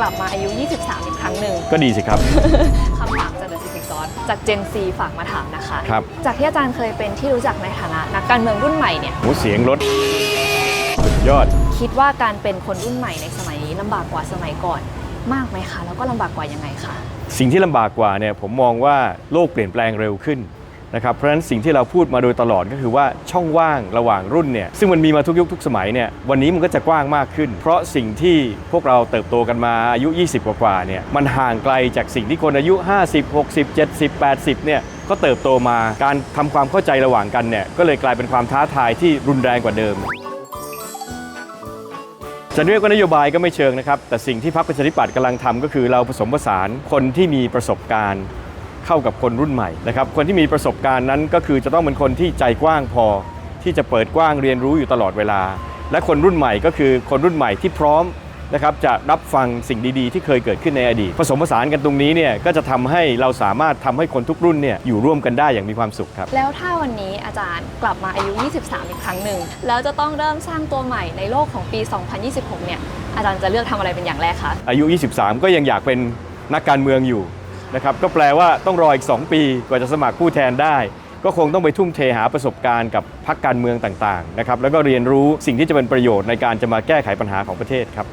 กลับมาอายุ 23 อีกครั้งหนึ่ง ก็ดีสิครับ คำถามจาก The Civic Sauce จาก Gen Z ฝากมาถามนะคะ ครับ จากที่อาจารย์เคยเป็นที่รู้จักในฐานะนักการเมืองรุ่นใหม่เนี่ย หูเสียงรถสุดยอด คิดว่าการเป็นคนรุ่นใหม่ในสมัยนี้ลำบากกว่าสมัยก่อนมากไหมคะ แล้วก็ลำบากกว่ายังไงคะ สิ่งที่ลำบากกว่าเนี่ยผมมองว่าโลกเปลี่ยนแปลงเร็วขึ้น นะครับเพราะฉะนั้นสิ่งที่เราพูดมาโดยตลอดก็คือว่าช่องว่างระหว่างรุ่นเนี่ยซึ่งมันมีมาทุกยุคทุกสมัยเนี่ยวันนี้มันก็จะกว้างมากขึ้น เพราะสิ่งที่พวกเราเติบโตกันมาอายุ 20 กว่าๆเนี่ยมันห่างไกลจากสิ่งที่คนอายุ 50 60 70 80เนี่ยก็เติบโตมาการทำความเข้าใจระหว่างกันเนี่ยก็เลยกลายเป็นความท้าทายที่รุนแรงกว่าเดิมจะเรียกว่านโยบายก็ไม่เชิงนะครับ แต่สิ่งที่พรรคประชาธิปัตย์กำลังทำก็คือเราผสมผสานคนที่มีประสบการณ์ เข้ากับคนรุ่นใหม่นะครับคนที่มีประสบการณ์นั้นก็คือจะต้องเป็นคนที่ใจกว้างพอ ที่จะเปิดกว้างเรียนรู้อยู่ตลอดเวลา และคนรุ่นใหม่ก็คือคนรุ่นใหม่ที่พร้อมนะครับจะรับฟังสิ่งดีๆ ที่เคยเกิดขึ้นในอดีต ผสมผสานกันตรงนี้เนี่ยก็จะทำให้เราสามารถทำให้คนทุกรุ่นเนี่ยอยู่ร่วมกันได้อย่างมีความสุขครับ แล้วถ้าวันนี้อาจารย์กลับมาอายุ 23 อีกครั้งหนึ่ง แล้วจะต้องเริ่มสร้างตัวใหม่ในโลกของปี 2026 เนี่ยอาจารย์จะเลือกทำอะไรเป็นอย่างแรกคะอายุ 23 ก็ยังอยากเป็นนักการเมืองอยู่ นะครับก็แปลว่าต้องรออีก 2 ปีกว่าจะสมัครผู้แทนได้ ก็คงต้องไปทุ่มเทหาประสบการณ์กับพรรคการเมืองต่างๆนะครับแล้วก็เรียนรู้สิ่งที่จะเป็นประโยชน์ในการจะมาแก้ไขปัญหาของประเทศครับ